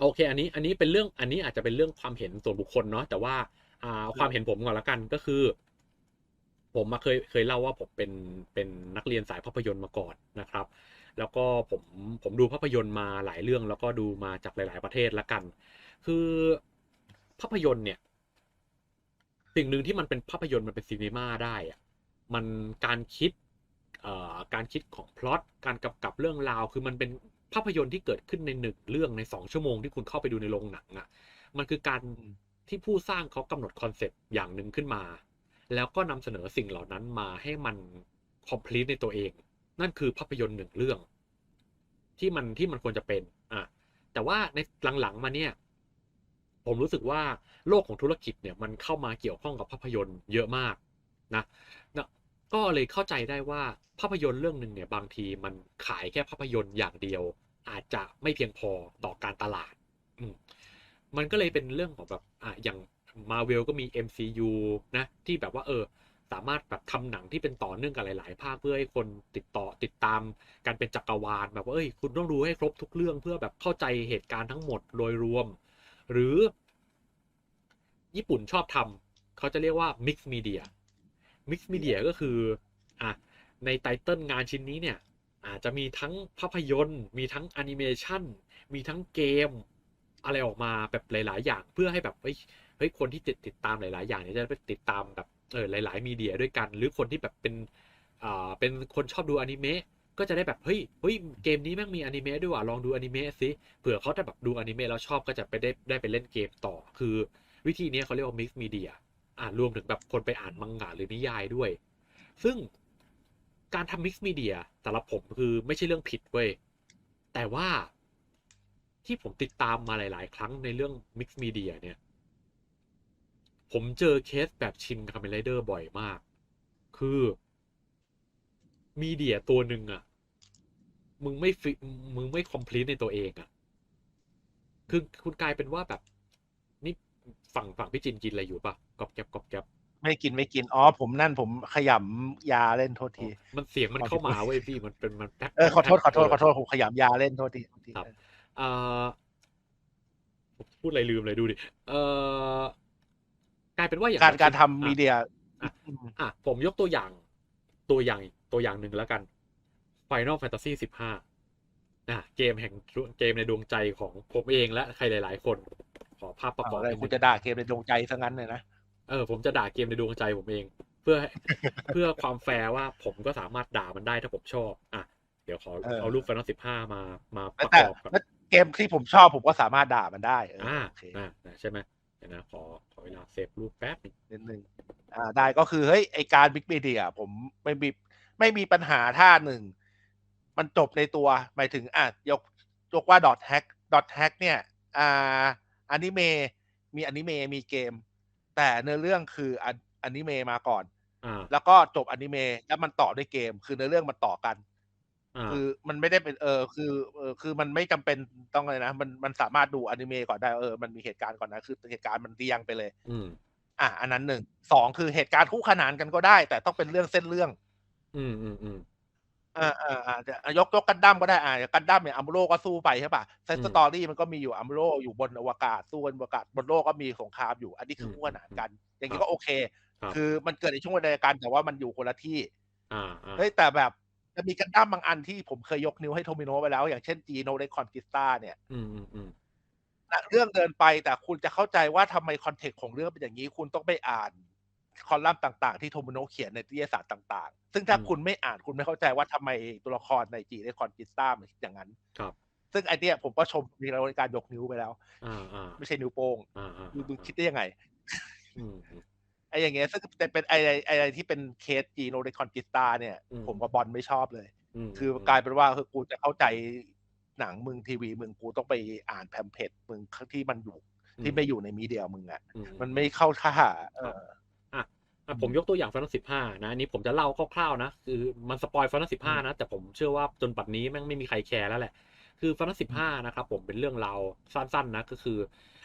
โอเค อันนี้อันนี้เป็นเรื่องอันนี้อาจจะเป็นเรื่องความเห็นส่วนบุคคลเนาะแต่ว่าอ่าความเห็นผมก่อนละกันก็คือ ผมมาเคยเคยเล่าว่าผมเป็นเป็นนักเรียนสายภาพยนตร์มาก่อนนะครับ แล้วก็ผมผมดูภาพยนตร์มาหลายเรื่อง แล้วก็ดูมาจากหลาย ๆ ประเทศละกัน คือภาพยนตร์เนี่ย สิ่งหนึ่งที่มันเป็นภาพยนตร์มันเป็นซีนีมาได้อะมันการคิดเอ่อการคิดของพล็อตการกำกับเรื่องราวคือมันเป็น ภาพยนตร์ที่เกิดขึ้นในหนึ่งเรื่องในสองชั่วโมงที่คุณเข้าไปดูในโรงหนังอะ่ะ มันคือการที่ผู้สร้างเขากำหนดคอนเซปต์อย่างหนึ่งขึ้นมา แล้วก็นำเสนอสิ่งเหล่านั้นมาให้มันคอมพลีทในตัวเอง นั่นคือภาพยนตร์หนึ่งเรื่อง ที่มันที่มันควรจะเป็น อะ แต่ว่าในหลังๆมาเนี่ย ผมรู้สึกว่าโลกของธุรกิจเนี่ยมันเข้ามาเกี่ยวข้องกับภาพยนตร์เยอะมากนะนะก็เลยเข้าใจได้ว่าภาพยนตร์เรื่องหนึ่งเนี่ยบางทีมันขายแค่ภาพยนตร์อย่างเดียว อาจจะไม่เพียงพอต่อการตลาด อืมันก็เลยเป็นเรื่องของแบบอะอย่างมาเวลก็มี MCU นะที่แบบว่าเออสามารถแบบทำหนังที่เป็นต่อเนื่องกันหลาย ๆ ภาคเพื่อให้คนติดต่อติดตามการเป็นจักรวาลแบบว่าเอ้ยคุณต้องรู้ให้ครบทุกเรื่องเพื่อแบบเข้าใจเหตุการณ์ทั้งหมดโดยรวม หรือ ญี่ปุ่นชอบทำเขาจะเรียกว่า mix media mix media ก็คืออะในไตเติลงานชิ้นนี้เนี่ย อาจจะมีทั้งภาพยนตร์ มีทั้งแอนิเมชันมีทั้งเกม อะไรออกมาแบบหลาย ๆ อย่างเพื่อให้แบบเฮ้ยเฮ้ยคนที่ติดติดตามหลาย ๆ อย่างเนี่ยจะไปติดตามแบบเออหลาย ๆ มีเดียด้วยกัน หรือคนที่แบบเป็นอ่าเป็นคนชอบดูอนิเมะก็จะได้แบบเฮ้ยเฮ้ยเกมนี้แม่งมีอนิเมะด้วยว่ะลองดูอนิเมะสิเผื่อเขาจะแบบดูอนิเมะแล้วชอบก็จะไปได้ได้ไปเล่นเกมต่อ คือวิธีนี้เขาเรียกว่า mix media อ่ารวมถึงแบบคนไปอ่านมังงะหรือนิยายด้วย ซึ่ง การทำ mix media สำหรับผมคือไม่ใช่เรื่องผิดเว้ย แต่ว่าที่ผมติดตามมาหลาย ๆ ครั้งในเรื่อง mix media เนี่ย ผมเจอเคสแบบชินคาเมนไรเดอร์บ่อยมาก คือมีเดียตัวหนึ่งอะมึงไม่ฟิมึงไม่คอมพลีทในตัวเองอะคือคุณกลายเป็นว่าแบบ นี่ฝั่งฝั่งพี่จินกินอะไรอยู่ปะกอบแกบกอบแกบ ไม่กินไม่กินอ๋อผมนั่นผมขยำยาเล่นโทษที มันเสียงมันเข้ามาเว้ยพี่มันเป็นมันแป๊กเออขอโทษขอโทษขอโทษผมขยำยาเล่นโทษทีโทษทีครับเอ่อพูดอะไรลืมเลยดูดิเอ่อกลายเป็นว่าอย่างการนั้นการคือทำมีเดียอะอะผมยกตัวอย่างตัวอย่างตัวอย่างหนึ่งแล้วกัน Final Fantasy 15นะเกมแห่งเกมในดวงใจของผมเองและใครหลาย ๆ คน ขอภาพประกอบอะไรนิดคุณนึงจะด่าเกมในดวงใจซะงั้นเลยนะ เออผมจะด่าเกมในดวงใจผมเอง เพื่อเพื่อความแฟร์ว่าผมก็สามารถด่ามันได้ถ้าผมชอบ อะ เดี๋ยวขอเออเอารูป Final 15มามาประแต่กอบกันแต่เกมที่ผมชอบผมก็สามารถด่ามันได้เอออ่าโอเคอ่านะใช่ไหมเดี๋ยวนะขอขอเวลาเซฟรูปแป๊บนึงนิดนึงอ่าได้ก็คือเฮ้ยไอการบิ๊กมีเดียผมไม่มีไม่มีปัญหาท่าหนึ่ง มันจบในตัวหมายถึงอะยกยกว่าดอทแฮกดอทแฮกเนี่ย อ่าอนิเมะมีอนิเมะมีเกม แต่เนื้อเรื่องคืออันอนิเมะมาก่อนอ่าแล้วก็จบอนิเมะแล้วมันต่อด้วยเกม คือเนื้อเรื่องมันต่อกันอ่าคือมันไม่ได้เป็นเออคือเออคือมันไม่จำเป็นต้องอะไรนะมันมันสามารถดูอนิเมะก่อนได้เออมันมีเหตุการณ์ก่อนนะคือเหตุการณ์มันเรียงไปเลย อืมอะอันนั้นหนึ่งสองคือเหตุการณ์คู่ขนานกันก็ได้ แต่ต้องเป็นเรื่องเส้นเรื่อง อืมอืมอืม อ่าอ่าอ่าจะยกยกกันดั้มก็ได้อ่ากันดั้มเนี่ยอัมโรก็สู้ไปใช่ป่ะเซนอืมสตอรี่มันก็มีอยู่อัมโรอยู่บนอวกาศสู้บนอวกาศบนโลกก็มีสงครามอยู่ อันนี้คือมคู่ขนานกัน อย่างครันี้บก็โอเคครับคือมันเกิดในช่วงเวลาเดียวกันแต่ว่ามันอยู่คนละที่อ่าอ่าเฮ้ยแต่แบบจะมีกันดั้มบางอันที่ผมเคยยกนิ้วให้โทมิโนไปแล้ว อย่างเช่นจีโนในคอนกิสตาเนี่ยอืมอืมอืมนะเรื่องเดินไปแต่คุณจะเข้าใจว่าทำไมคอนเทกต์ของเรื่องเป็นอย่างนี้คุณต้องไปอ่าน คอลัมน์ต่างๆ ที่โทมิโนเขียนในนิตยสารต่าง ๆ ซึ่งถ้าคุณไม่อ่านคุณไม่เข้าใจว่าทำไมตัวละครในจีในคอนกิสตามันคิดอย่างนั้น ครับ ซึ่งไอเนี้ยผมก็ชมมีการยกนิ้วไปแล้วอ่าอ่าไม่ใช่นิ้วโป้งอ่าอ่ามึงมึงคิดได้ยังไงอืมอืมไออย่างเงี้ยซึ่งแต่เป็นไอไอ้ไออะไรที่เป็นเคสจีโนในคอนกิสตาเนี่ยอืมผมกับบอลไม่ชอบเลยมคือกลายเป็นว่าคือกูจะเข้าใจหนังมึงทีวีมึงกูต้องไปอ่านแพมเพจมึงที่มันอยู่ที่ไม่อยู่ในมีเดียมึงอะอืมันไม่เข้าท่าเอออะ ผมยกตัวอย่าง Final 15นะอันนี้ผมจะเล่าคร่าวๆนะ คือมันสปอย Final 15นะ แต่ผมเชื่อว่าจนปัจจุบันนี้แม่งไม่มีใครแคร์แล้วแหละ คือ Final 15นะครับผมเป็นเรื่องราวสั้นๆนะก็คือ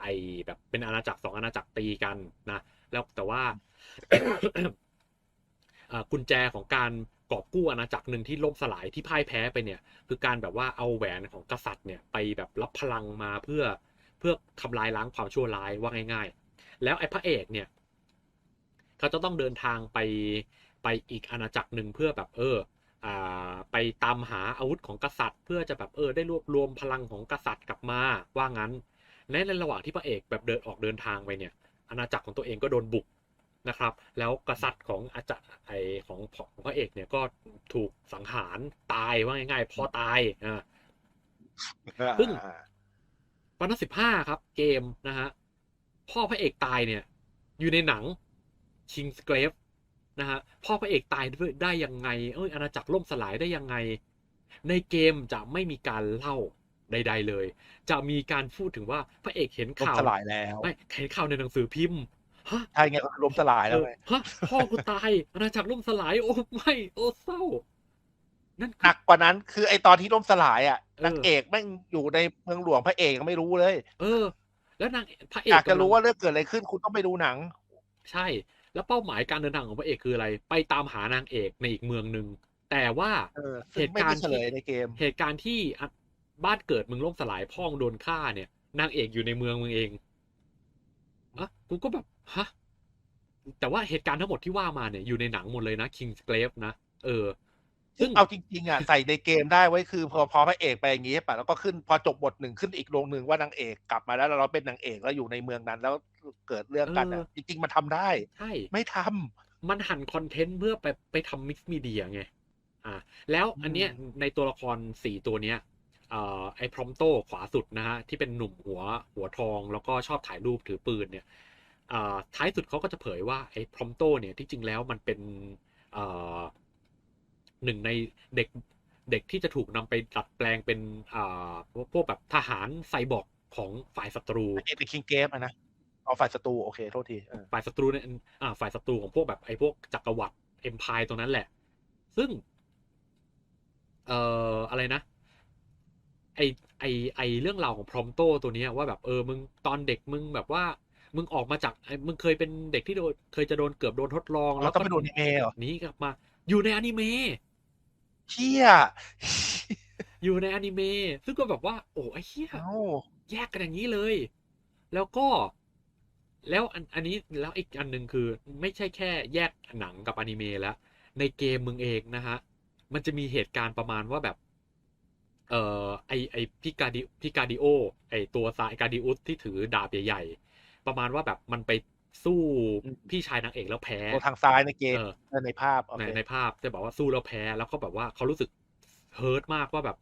ไอแบบเป็นอาณาจักรสองอาณาจักรตีกันนะ แล้วแต่ว่าอ่ากุญแจของการกอบกู้อาณาจักรหนึ่งที่ล่มสลายที่พ่ายแพ้ไปเนี่ย คือการแบบว่าเอาแหวนของกษัตริย์เนี่ยไปแบบรับพลังมาเพื่อเพื่อทำลายล้างความชั่วร้ายว่าง่าย ๆ แล้วไอ้พระเอกเนี่ย เขาจะต้องเดินทางไปไปอีกอาณาจักรหนึ่งเพื่อแบบเอออ่าไปตามหาอาวุธของกษัตริย์ เพื่อจะแบบเออได้รวบรวมพลังของกษัตริย์กลับมาว่างั้นในในระหว่างที่พระเอกแบบเดินออกเดินทางไปเนี่ยอาณาจักรของตัวเองก็โดนบุกนะครับ แล้วกษัตริย์ของอาจารย์ไอของของพระเอกเนี่ยก็ถูกสังหารตายว่าง่ายๆพอตายอ่าซึ่งอ่าวันที่สิบห้าครับ เกมนะฮะพ่อพระเอกตายเนี่ย อยู่ในหนัง King's Grave นะฮะพ่อพระเอกตายด้วยได้ยังไง เอ้ยอาณาจักรล่มสลายได้ยังไง ในเกมจะไม่มีการเล่าใด ๆ เลย จะมีการพูดถึงว่าพระเอกเห็นล้มข่าวสลายแล้วไม่เห็นข่าวในหนังสือพิมพ์ฮะใช่ไงก็ล้มสลายเอแล้วอไงฮะพ่อกูตายอาณาจักรล่มสลายโอ้ไม่โอ้เศร้านั่นหคือนักกว่านั้นคือไอตอนที่ล้มสลายอะเออนางเอกแม่งอยู่ในเมืองหลวงพระเอกยังไม่รู้เลย เออ แล้วนางพระเอกอยากจะำลังรู้ว่าเรื่องเกิดอะไรขึ้นคุณต้องไปดูหนัง ใช่ แล้วเป้าหมายการเดินทางของพระเอกคืออะไร ไปตามหานางเอกในอีกเมืองหนึ่งแต่ว่าเออซึ่งไม่ได้เฉลยในเกม เหตุการณ์ที่อะบ้านเกิดมึงล่มสลายพ่องโดนฆ่าเนี่ยนางเอกอยู่ในเมืองมึงเองอะกูก็แบบฮะแต่ว่าเหตุการณ์ทั้งหมดที่ว่ามาเนี่ยอยู่ในหนังหมดเลยนะ King's Grave นะเออ ซึ่ซึ่งงเอาจริงๆอะใส่ในเกมได้ไว้คือ พอพอพระเอกไปอย่างงี้ป่ะแล้วก็ขึ้นพอจบบทหนึ่งขึ้นอีกโรงหนึ่งว่านางเอกกลับมาแล้วแล้วเราเป็นนางเอกแล้วอยู่ในเมืองนั้น แล้วเกิดเรื่องกันอะจริงๆมันทำได้ใช่ไม่ทำมันหั่นคอนเทนต์เพื่อไปไปทำมิกซ์มีเดียไงอ่าแล้วอันเนี้ยอืมในตัวละครสี่ตัวเนี้ยเอ่อไอ้พรอมโตขวาสุดนะฮะที่เป็นหนุ่มหัวหัวทอง แล้วก็ชอบถ่ายรูปถือปืนเนี่ยเอ่อท้ายสุดเขาก็จะเผยว่าไอ้พรอมโตเนี่ยที่จริงแล้วมันเป็นเอ่อ หนึ่งในเด็กเด็กที่จะถูกนำไปดัดแปลงเป็นอ่าพวกพวกแบบทหารไซบอร์กของฝ่ายศัตรูพระเอกเป็นคิงเกมอะนะเอาฝ่ายศัตรูโอเคโทษทีเออฝ่ายศัตรูเนี่ยอ่าฝ่ายศัตรูของพวกแบบไอ้พวกจักรวรรดิเอ็มพายตรงนั้นแหละ ซึ่ง เอ่ออะไรนะไอไอไอเรื่องราวของพรอมโตตัวเนี้ยว่าแบบเออมึงตอนเด็กมึงแบบว่า มึงออกมาจากไอ้มึงเคยเป็นเด็กที่โดนเคยจะโดนเกือบโดนทดลองเราต้องไปดูอนิเมะเหรอหนีกลับมา อยู่ในอนิเมะ เชี่ยอยู่ในอนิเมะซึ่งก็แบบว่า โอ้ไอ้เหี้ยเอ้าแยกกันอย่างนี้เลย แล้วก็ แล้วอันอันนี้แล้วอีกอันหนึ่งคือ ไม่ใช่แค่แยกหนังกับอนิเมะแล้ว ในเกมมึงเองนะฮะ มันจะมีเหตุการณ์ประมาณว่าแบบเอ่อไอไอพิกาดิพิกาดิโอ ไอตัวซายกาดิอุสที่ถือดาบใหญ่ๆประมาณว่าแบบมันไป สู้พี่ชายนางเอกแล้วแพ้ตัวทางซ้ายในเกมเออเออในภาพโอในเคในภาพจะบอกว่าสู้แล้วแพ้แล้วก็แบบว่าเขารู้สึกเฮิร์ตมากว่าแบบ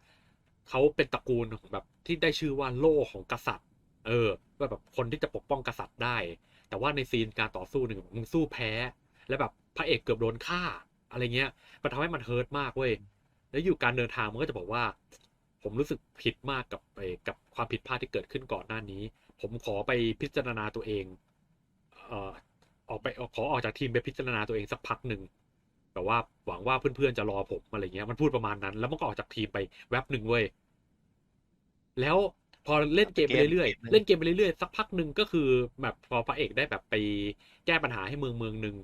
เขาเป็นตระกูลของแบบที่ได้ชื่อว่าโล่ของกษัตริย์ เออว่าแบบคนที่จะปกป้องกษัตริย์ได้ แต่ว่าในซีนการต่อสู้หนึ่งมึงสู้แพ้ แล้วแบบพระเอกเกือบโดนฆ่า อะไรเงี้ยมันทำให้มันเฮิร์ตมากเว้ยแล้วอยู่การเดินทางมันก็จะบอกว่า ผมรู้สึกผิดมากกับไปกับความผิดพลาดที่เกิดขึ้นก่อนหน้านี้ ผมขอไปพิจารณาตัวเอง เอ่อออกไปขอออกจากทีมไปพิจารณาตัวเองสักพักหนึ่งแบบว่าหวังว่าเพื่อนๆจะรอผมอะไรเงี้ย มันพูดประมาณนั้น แล้วมันก็ออกจากทีมไปแว็บหนึ่งเว้ยแล้วพอเล่นเกมไปเรื่อยๆ เล่นเกมไปเรื่อยๆ สักพักหนึ่งก็คือแบบพอพระเอกได้แบบไปแก้ปัญหาให้เมืองเมืองหนึ่ง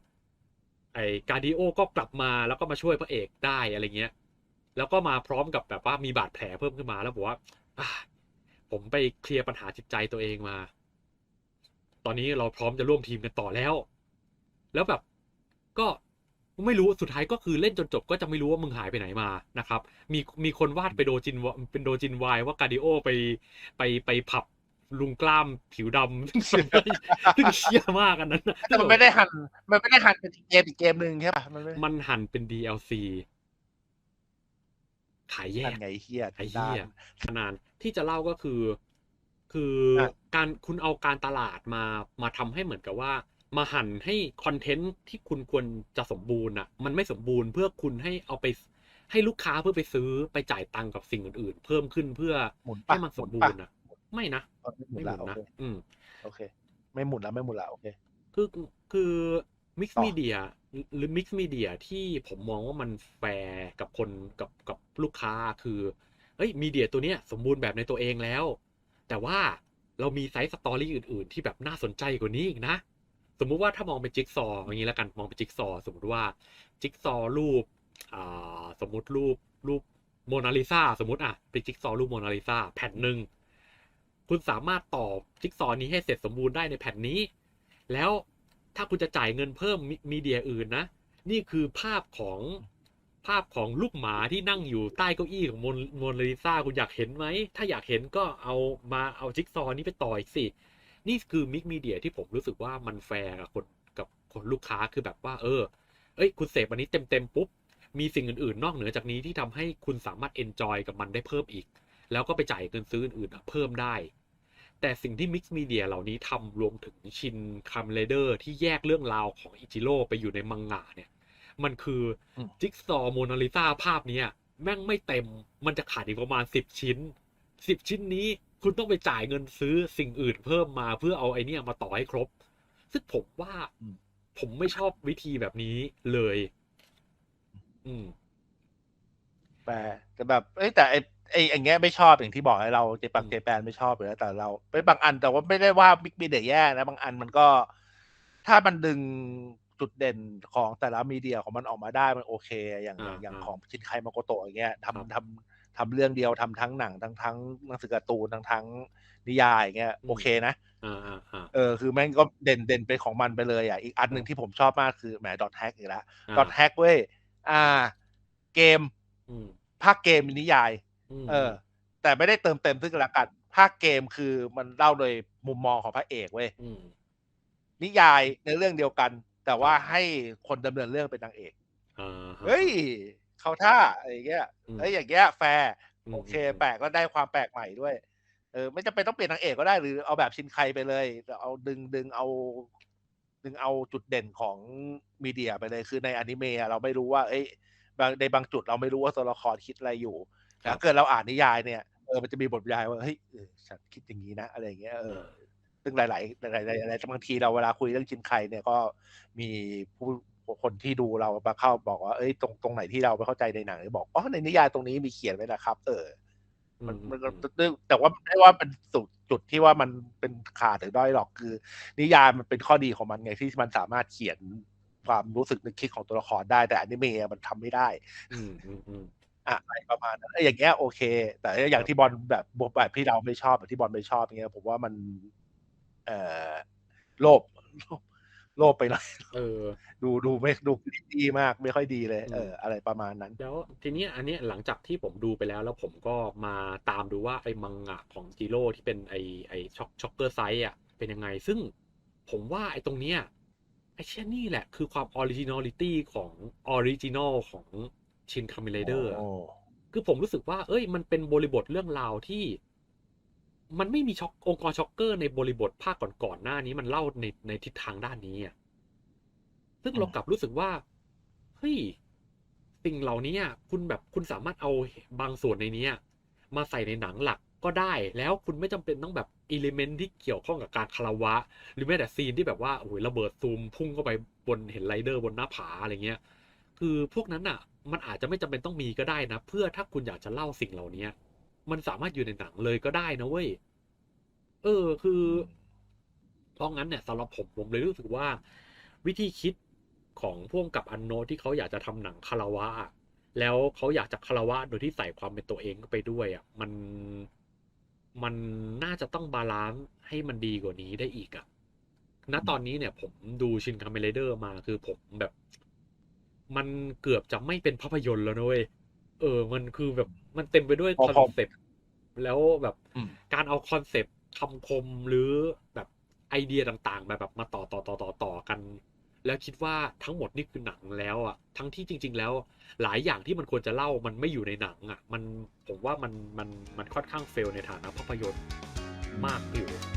ไอ้การดิโอก็กลับมาแล้วก็มาช่วยพระเอกได้อะไรเงี้ย แล้วก็มาพร้อมกับแบบว่ามีบาดแผลเพิ่มขึ้นมาแล้วบอกว่าอะผมไปเคลียร์ปัญหาจิตใจตัวเองมา ตอนนี้เราพร้อมจะร่วมทีมกันต่อแล้ว แล้วแบบก็ไม่รู้สุดท้ายก็คือเล่นจนจบก็จะไม่รู้ว่ามึงหายไปไหนมานะครับ มีมีคนวาดไปโดจินวะเป็นโดจินวายว่าการดิโอไปไปไปผับลุงกล้ามผิวดำซึ่งซึ่งเชี่ยมากอันนั้นนะแต่มันไม่ได้หันมันไม่ได้หันเป็นเกมอีกเกมหนึ่งใช่ป่ะมันไม่มันหั่นเป็น DLC ขายแยนั่กนไงเฮียไอ้เหี้ยขนาดที่จะเล่าก็คือ คืออะการคุณเอาการตลาดมามาทำให้เหมือนกับว่า มาหั่นให้คอนเทนต์ที่คุณควรจะสมบูรณ์อะ มันไม่สมบูรณ์เพื่อคุณให้เอาไปให้ลูกค้าเพื่อไปซื้อไปจ่ายตังค์กับสิ่งอื่นๆ เพิ่มขึ้นเพื่อหมุนให้ปะมันสมหบูปะรณ์อะไม่นะไม่หมุไม่นหละมุนโอนะเคอืมโอเค ไม่หมุนละไม่หมุนละโอเคคือคือมิกต่ซ์อมีเดียหรือมิกซ์มีเดียที่ผมมองว่ามันแฟร์กับคนกับกับลูกค้าคือเฮ้ยมีเดียตัวเนี้ยสมบูรณ์แบบในตัวเองแล้ว แต่ว่าเรามีไซส์สตอรี่อื่น ๆ ที่แบบน่าสนใจกว่านี้อีกนะ สมมุติว่าถ้ามองเป็นจิ๊กซอว์อย่างนี้แล้วกันมองเป็นจิ๊กซอว์สมมติว่าจิ๊กซอว์รูปอ่าสมมติรูปรูปโมนาลิซาสมมติอะเป็นจิ๊กซอว์รูปโมนาลิซาแผ่นหนึ่งคุณสามารถต่อจิ๊กซอว์นี้ให้เสร็จสมบูรณ์ได้ในแผ่นนี้ แล้วถ้าคุณจะจ่ายเงินเพิ่มมีเดียอื่นนะ นี่คือภาพของ ภาพของลูกหมาที่นั่งอยู่ใต้เก้าอี้ของโมนโมนาลิซาคุณอยากเห็นไหม ถ้าอยากเห็นก็เอามาเอาจิ๊กซอว์นี้ไปต่ออีกสิ นี่คือมิกมีเดียที่ผมรู้สึกว่ามันแฟร์กับคนกับคนลูกค้าคือแบบว่าเออ เอ้ย คุณเสพอันนี้เต็มเต็มๆปุ๊บ มีสิ่งอื่นๆ นอกเหนือจากนี้ที่ทำให้คุณสามารถเอนจอยกับมันได้เพิ่มอีก แล้วก็ไปจ่ายเงินซื้ออื่นๆเพิ่มได้ แต่สิ่งที่มิกซ์มีเดียเหล่านี้ทำรวมถึงชินคัมเลเดอร์ที่แยกเรื่องราวของอิจิโร่ไปอยู่ในมังงะเนี่ย มันคืออมจิ๊กซอว์โมนาลิซาภาพเนี้ยแม่งไม่เต็มมันจะขาดอีกประมาณสิบชิ้นสิบชิ้นนี้คุณต้องไปจ่ายเงินซื้อสิ่งอื่นเพิ่มมาเพื่อเอาไอเนี้ยมาต่อให้ครบ ซึ่งผมว่าผมไม่ชอบวิธีแบบนี้เลย อืมแปลแต่แบบเอ้ยแต่ไอ้ไอ้อย่างเงี้ยไม่ชอบอย่างที่บอกให้เราเจปังอืมเจแปนไม่ชอบอยู่แล้วแต่เราไม่บางอันแต่ว่าไม่ได้ว่าบิ๊กมีเดียแย่นะบางอันมันก็ ถ้ามันดึง จุดเด่นของแต่ละมีเดียของมันออกมาได้มันโอเค อย่างอ่าอย่างอ่าของชินไคมาโกโตะอย่างเงี้ยครับทำทำทำเรื่องเดียวทำทั้งหนังทั้งทั้งหนังสือการ์ตูนทั้งทั้งนิยายอย่างเงี้ยโอเคนะอ่าอ่าอ่าเออคือแม่งก็เด่นเด่นไปของมันไปเลยอะอีกอันหนึ่งที่ผมชอบมากคือแหมดอทแฮกอีกแล้วาดอทแฮกเว้ยอ่า เกมอืมภาคเกมนิยายมเออ แต่ไม่ได้เติมเต็มซึ่งกันและกันภาคเกมคือมันเล่าโดยมุมมองของพระเอกเว้ยอืมนิยายในเรื่องเดียวกัน แต่ว่าให้คนดำเนินเรื่องเป็นนางเอกอ่าฮะเฮ้ยเขาท่าอะไรอย่างเงี้ยอืมเฮ้ยอย่างเงี้ยแฟร์อืมโอเคอืมแปลกก็ได้ความแปลกใหม่ด้วยเออไม่จำเป็นต้องเปลี่ยนนางเอกก็ได้หรือเอาแบบชินไคไปเลยแต่เอาดึงดึงเอาดึงเอาจุดเด่นของมีเดียไปเลยคือในอนิเมะเราไม่รู้ว่า เอ้ยบางในบางจุดเราไม่รู้ว่าตัวละครคิดอะไรอยู่แต่ถ้าเกิดเราอ่านนิยายเนี่ยเออมันจะมีบทบรรยายว่าเฮ้ยเออฉันคิดอย่างนี้นะอะไรอย่างเงี้ยเออ ซึ่งหลาย ๆ หลายๆหลายๆหลายๆบางทีเราเวลาคุยเรื่องจินไคเนี่ยก็มีผู้คนที่ดูเรามาเข้าบอกว่า เอ้ยตรงตรงไหนที่เราไม่เข้าใจในหนังบอกอ๋อในนิยายตรงนี้มีเขียนไว้นะครับ เออ มันมันก็แต่ว่าไม่ว่าเป็นจุดจุดที่ว่ามันเป็นขาดหรือด้อยหรอกคือ นิยายมันเป็นข้อดีของมันไงที่มันสามารถเขียนความรู้สึกนึกคิดของตัวละครได้แต่อนิเมะมันทำไม่ได้ อืมอืมอืมอะอะไรประมาณนั้นเอออย่างเงี้ยโอเค แต่อย่างที่บอลแบบบทแบบที่เราไม่ชอบแบบที่บอลไม่ชอบอย่างเงี้ยผมว่ามัน เอ่อโลภโลภโลภไปหน่อยเออ ดูดูไม่ดูดีมากไม่ค่อยดีเลยอืมเออ อะไรประมาณนั้น แล้วทีเนี้ยอันเนี้ยหลังจากที่ผมดูไปแล้ว แล้วผมก็มาตามดูว่าไอ้มังงะของจิโร่ที่เป็นไอ้ไอ้ช็อกช็อกเกอร์ไซส์อะเป็นยังไง ซึ่งผมว่าไอ้ตรงเนี้ยไอ้เช่นนี่แหละคือความออริจินอลิตี้ของออริจินอลของชินคามิเลเดอร์โอ้คือผมรู้สึกว่า เอ้ย มันเป็นบริบทเรื่องราวที่ มันไม่มีช็อกองค์กรช็อกเกอร์ในบริบทภาคก่อนๆหน้านี้มันเล่าในในทิศทางด้านนี้อะซึ่งเรากลับรู้สึกว่าเฮ้ยสิ่งเหล่านี้คุณแบบคุณสามารถเอาบางส่วนในนี้มาใส่ในหนังหลักก็ได้แล้วคุณไม่จำเป็นต้องแบบอิเลเมนที่เกี่ยวข้องกับการคารวะ หรือแม้แต่ซีนที่แบบว่าโอ้ยระเบิดซูมพุ่งเข้าไปบนเห็นไรเดอร์บนหน้าผาอะไรเงี้ย คือพวกนั้นอะ มันอาจจะไม่จำเป็นต้องมีก็ได้นะ เพื่อถ้าคุณอยากจะเล่าสิ่งเหล่านี้ มันสามารถอยู่ในหนังเลยก็ได้นะเว้ย เออ คือเพราะงั้นเนี่ยสำหรับผมผมเลยรู้สึกว่า วิธีคิดของพ่วงกับอันโนตที่เขาอยากจะทำหนังคารวะอะแล้วเขาอยากจะคารวะโดยที่ใส่ความเป็นตัวเองเข้าไปด้วยอะมันมันน่าจะต้องบาลานซ์ให้มันดีกว่านี้ได้อีกอะณตอนนี้เนี่ย ผมดูชินคาเมเลเดอร์มาคือผมแบบ มันเกือบจะไม่เป็นภาพยนตร์แล้วนะเว้ยเออ มันคือแบบมันเต็มไปด้วยพอคพออนเซปต์แล้วแบบอืมการเอาคอนเซปต์คำคมหรือแบบไอเดียต่างๆแบบแบบมาต่อต่อต่อต่อต่อกัน แล้วคิดว่าทั้งหมดนี่คือหนังแล้วอะทั้งที่จริง ๆ แล้ว หลายอย่างที่มันควรจะเล่ามันไม่อยู่ในหนังอะ มันผมว่ามันมันมันค่อนข้างเฟลในฐานะภาพยนตร์มากอยู่